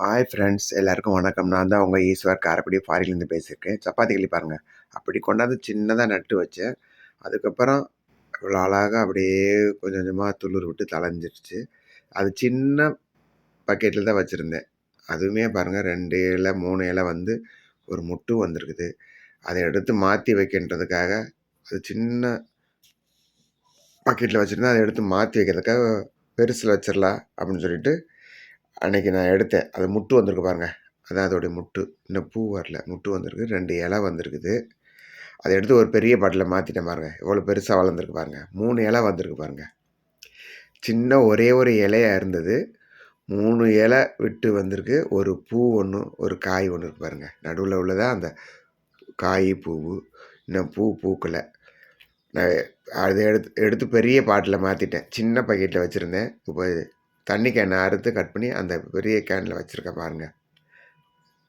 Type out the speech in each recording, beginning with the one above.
Hi friends எல்லாருக்கும் வணக்கம். நான் தான் உங்கள் ஈஸ்வர் காரப்படி ஃபாரின்லேருந்து பேசியிருக்கேன். சப்பாத்தி கிளி பாருங்கள் அப்படி கொண்டாந்து சின்னதாக நட்டு வச்சேன். அதுக்கப்புறம் இவ்வளோ அழகாக அப்படியே கொஞ்சம் கொஞ்சமாக துளிர் விட்டு தலைஞ்சிருச்சு அது சின்ன பக்கெட்டில் தான் வச்சுருந்தேன். அதுவுமே பாருங்கள் ரெண்டு இலை மூணு இலை வந்து ஒரு முட்டு வந்திருக்குது. அதை எடுத்து மாற்றி வைக்கின்றதுக்காக அது சின்ன பக்கெட்டில் வச்சுருந்தேன். அதை எடுத்து மாற்றி வைக்கிறதுக்காக பெருசில் வச்சிடலாம் அப்படின்னு சொல்லிட்டு அன்னைக்கு நான் எடுத்தேன். அது முட்டு வந்திருக்கு பாருங்கள் அதான் அதோடைய முட்டு. இன்னும் பூ வரல. முட்டு வந்திருக்கு. ரெண்டு இலை வந்திருக்குது. அதை எடுத்து ஒரு பெரிய பாட்டில் மாற்றிட்டேன் பாருங்கள் எவ்வளோ பெருசாக வளர்ந்துருக்கு பாருங்கள் மூணு இலை வந்திருக்கு பாருங்கள் சின்ன ஒரே ஒரு இலையாக இருந்தது. மூணு இலை விட்டு வந்திருக்கு. ஒரு பூ ஒன்று ஒரு காய் ஒன்று இருக்கு பாருங்கள் நடுவில் உள்ளதாக அந்த காய் பூவு. இன்னும் பூ பூக்கலை. நான் அதை எடுத்து எடுத்து பெரிய பாட்டில் மாற்றிட்டேன் சின்ன பக்கெட்டில் வச்சுருந்தேன். இப்போ தண்ணி கேனை அறுத்து கட் பண்ணி அந்த பெரிய கேனில் வச்சுருக்கேன் பாருங்கள்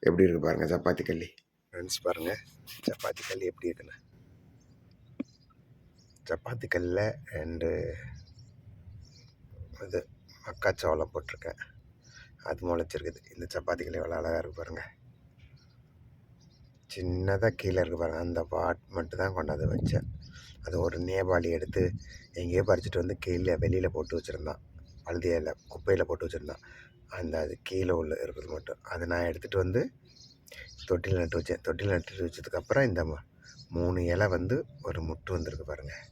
எப்படி இருக்குது பாருங்கள் சப்பாத்தி கல்லி. ஃப்ரெண்ட்ஸ் பாருங்கள் சப்பாத்தி கல்லி எப்படி இருக்குன்னு. சப்பாத்தி கல்லில் அண்டு இது மக்காச்சோளம் போட்டிருக்கேன். அது முளைச்சிருக்குது. இந்த சப்பாத்தி கல்லி எவ்வளோ அழகாக இருக்குது பாருங்கள் சின்னதாக கீழே இருக்குது பாருங்கள் அந்த பாட் மட்டும் தான் கொண்டாந்து வச்சேன். அது ஒரு நேபாளி எடுத்து எங்கேயோ பறிச்சிட்டு வந்து கீழே வெளியில் போட்டு வச்சுருந்தான். பழுதியில் குப்பையில் போட்டு வச்சுருந்தான் அந்த அது கீழே உள்ள இருக்கிறது மட்டும். அதை நான் எடுத்துகிட்டு வந்து தொட்டியில் நட்டு வச்சேன். தொட்டியில் நட்டு வச்சதுக்கப்புறம் இந்த மூணு இலை வந்து ஒரு முட்டு வந்திருக்கு பாருங்கள்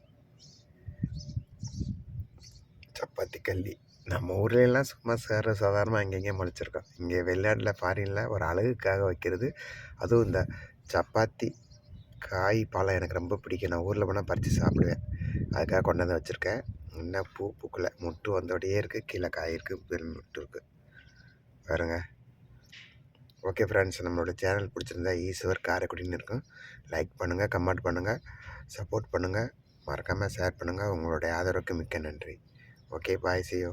சப்பாத்தி கல்லி நம்ம ஊர்லெலாம் சும்மா சார சாதாரணமாக அங்கங்கே முளைச்சிருக்கோம். இங்கே வெளிநாட்டில் ஃபாரினில் ஒரு அழகுக்காக வைக்கிறது அதுவும் இந்த சப்பாத்தி காய் பழம் எனக்கு ரொம்ப பிடிக்கும். நான் ஊரில் போனால் பறித்து சாப்பிடுவேன். அதுக்காக கொண்டாந்து வச்சுருக்கேன். இன்னும் பூ பூக்கலை. முட்டு வந்தோடையே இருக்குது கீழே காய் இருக்குது பெரும் முட்டு இருக்குது பாருங்க. ஓகே ஃப்ரெண்ட்ஸ் நம்மளோட சேனல் பிடிச்சிருந்தா e ஈஸ்வர் காரைக்குடின்னு இருக்கும். லைக் பண்ணுங்கள் கமெண்ட் பண்ணுங்கள் சப்போர்ட் பண்ணுங்கள் மறக்காமல் ஷேர் பண்ணுங்கள் உங்களுடைய ஆதரவுக்கு மிக்க நன்றி. Okay bye சியோ